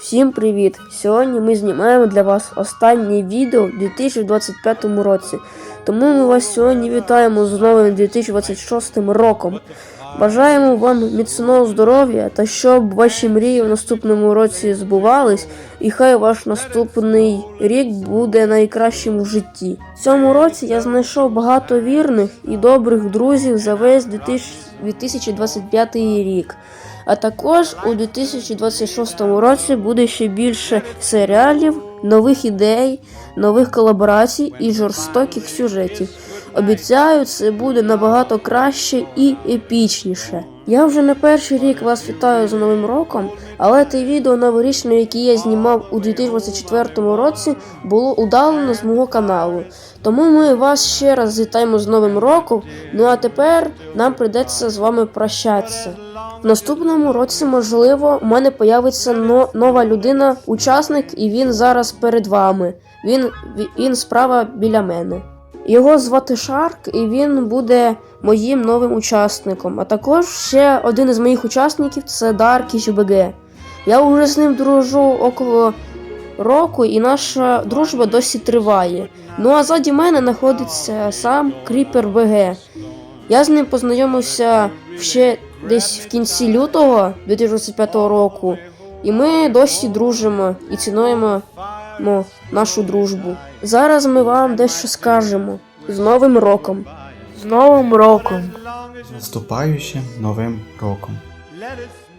Всім привіт! Сьогодні ми знімаємо для вас останнє відео в 2025 році. Тому ми вас сьогодні вітаємо з новим 2026 роком. Бажаємо вам міцного здоров'я та щоб ваші мрії в наступному році збувались, і хай ваш наступний рік буде найкращим в житті. В цьому році я знайшов багато вірних і добрих друзів за весь 2025 рік. А також у 2026 році буде ще більше серіалів, нових ідей, нових колаборацій і жорстоких сюжетів. Обіцяю, це буде набагато краще і епічніше. Я вже не перший рік вас вітаю з Новим роком, але те відео новорічне, яке я знімав у 2024 році, було удалено з мого каналу. Тому ми вас ще раз вітаємо з Новим роком. Ну а тепер нам прийдеться з вами прощатися. В наступному році, можливо, у мене появиться но- нова людина, учасник, і він зараз перед вами. Він, він справа біля мене. Його звати Шарк, і він буде моїм новим учасником. А також ще один із моїх учасників це Даркіч БГ. Я вже з ним дружу около року, і наша дружба досі триває. Ну а ззаді мене знаходиться сам Кріпер БГ. Я з ним познайомився ще десь в кінці лютого 2025 року, і ми досі дружимо і цінуємо нашу дружбу. Зараз ми вам дещо скажемо з Новим роком. З Новим роком! З наступаючим новим роком. Let it